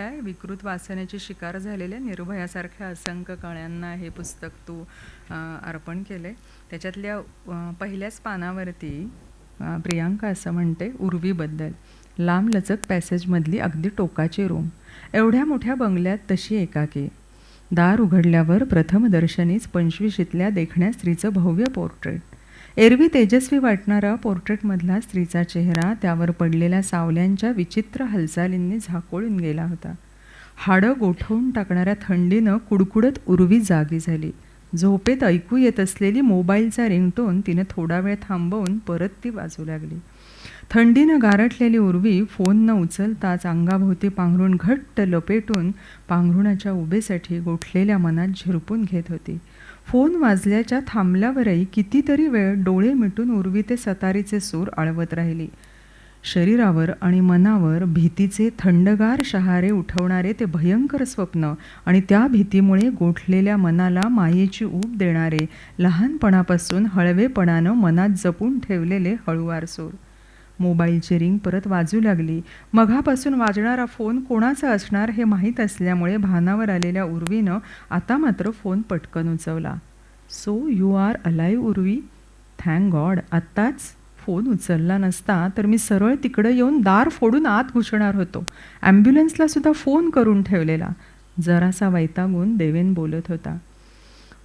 काय? विकृत वासनेची शिकार झालेल्या निर्भयासारख्या असंख्य कळ्यांना हे पुस्तक तू अर्पण केले त्याच्यातल्या पहिल्याच पानावरती प्रियांका असं म्हणते उर्वीबद्दल. लांबलचक पॅसेजमधली अगदी टोकाची रूम. एवढ्या मोठ्या बंगल्यात तशी एकाकी. दार उघडल्यावर प्रथमदर्शनीच पंचवीशीतल्या देखण्या स्त्रीचं भव्य पोर्ट्रेट. एरवी तेजस्वी वाटणारा पोर्ट्रेटमधला स्त्रीचा चेहरा त्यावर पडलेल्या सावल्यांच्या विचित्र हालचालींनी झाकोळून गेला होता. हाडं गोठवून टाकणाऱ्या थंडीनं कुडकुडत उर्वी जागी झाली. झोपेत ऐकू येत असलेली मोबाईलचा रिंगटोन तिनं थोडा वेळ थांबवून परत ती वाजू लागली. थंडीनं गारटलेली उर्वी फोन न उचलताच अंगाभोवती पांघरून घट्ट लपेटून पांघरुणाच्या उभेसाठी गोठलेल्या मनात झिरपून घेत होती. फोन वाजल्याच्या थांबल्यावरही कितीतरी वेळ डोळे मिटून उर्वी ते सतारीचे सूर आळवत राहिली. शरीरावर आणि मनावर भीतीचे थंडगार शहारे उठवणारे ते भयंकर स्वप्न आणि त्या भीतीमुळे गोठलेल्या मनाला मायेची ऊब देणारे लहानपणापासून हळवेपणानं मनात जपून ठेवलेले हळुवार सूर. मोबाईलची रिंग परत वाजू लागली. मघापासून वाजणारा फोन कोणाचा असणार हे माहीत असल्यामुळे भानावर आलेल्या उर्वीनं आता मात्र फोन पटकन उचवला so you are alive Urvi? Thank god आत्ताच फोन उचलला नसता तर मी सरळ तिकडं येऊन दार फोडून आत घुसणार होतो. ॲम्ब्युलन्सला सुद्धा फोन करून ठेवलेला. जरासा वैतागून देवेन बोलत होता.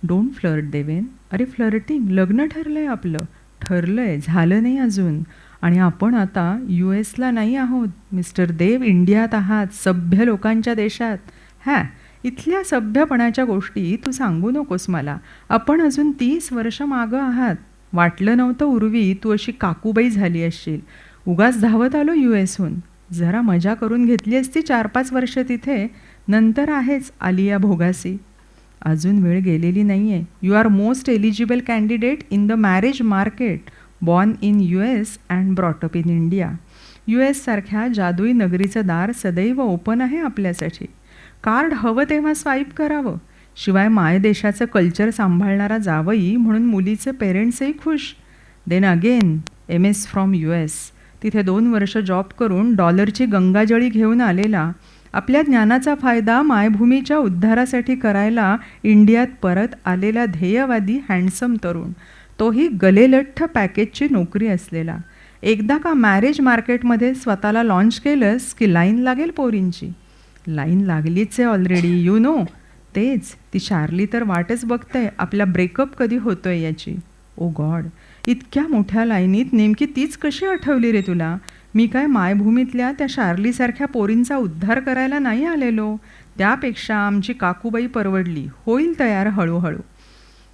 Don't flirt Deven. अरे फ्लर्टिंग लग्न ठरलंय आपलं. ठरलंय झालं नाही अजून. आणि आपण आता यू एसला नाही आहोत. मिस्टर देव इंडियात आहात सभ्य लोकांच्या देशात. हॅ इथल्या सभ्यपणाच्या गोष्टी तू सांगू नकोस मला. आपण अजून तीस वर्ष मागं आहात. वाटलं नव्हतं उर्वी तू अशी काकूबाई झाली असशील. उगाच धावत आलो यू एसहून. जरा मजा करून घेतली असती चार पाच वर्ष तिथे. नंतर आहेच आलिया भोगासी. अजून वेळ गेलेली नाही आहे you are most eligible candidate in the marriage market born in U S and brought up in India U एससारख्या जादुई नगरीचं दार सदैव ओपन आहे आपल्यासाठी. कार्ड हवं तेव्हा स्वाईप करावं. शिवाय मायदेशाचं कल्चर सांभाळणारा जावई म्हणून मुलीचे पेरेंट्सही खुश. Then again M S from U S तिथे दोन वर्ष जॉब करून डॉलरची गंगाजळी घेऊन आलेला. आपल्या ज्ञानाचा फायदा मायभूमीच्या उद्धारासाठी करायला इंडियात परत आलेला ध्येयवादी हँडसम तरुण. तोही गलेलठ्ठ पॅकेजची नोकरी असलेला. एकदा का मॅरेज मार्केटमध्ये स्वतःला लॉन्च केलंस की लाईन लागेल पोरींची? लाईन लागलीच आहे ऑलरेडी यू नो तेच ती शार्ली तर वाटच बघते आपला ब्रेकअप कधी होतोय याची. Oh ओ गॉड इतक्या मोठ्या लाईनीत नेमकी तीच कशी आठवली रे तुला? मी काय मायभूमीतल्या त्या शार्लीसारख्या पोरींचा उद्धार करायला नाही आलेलो? त्यापेक्षा आमची काकूबाई परवडली. होईल तयार हळूहळू.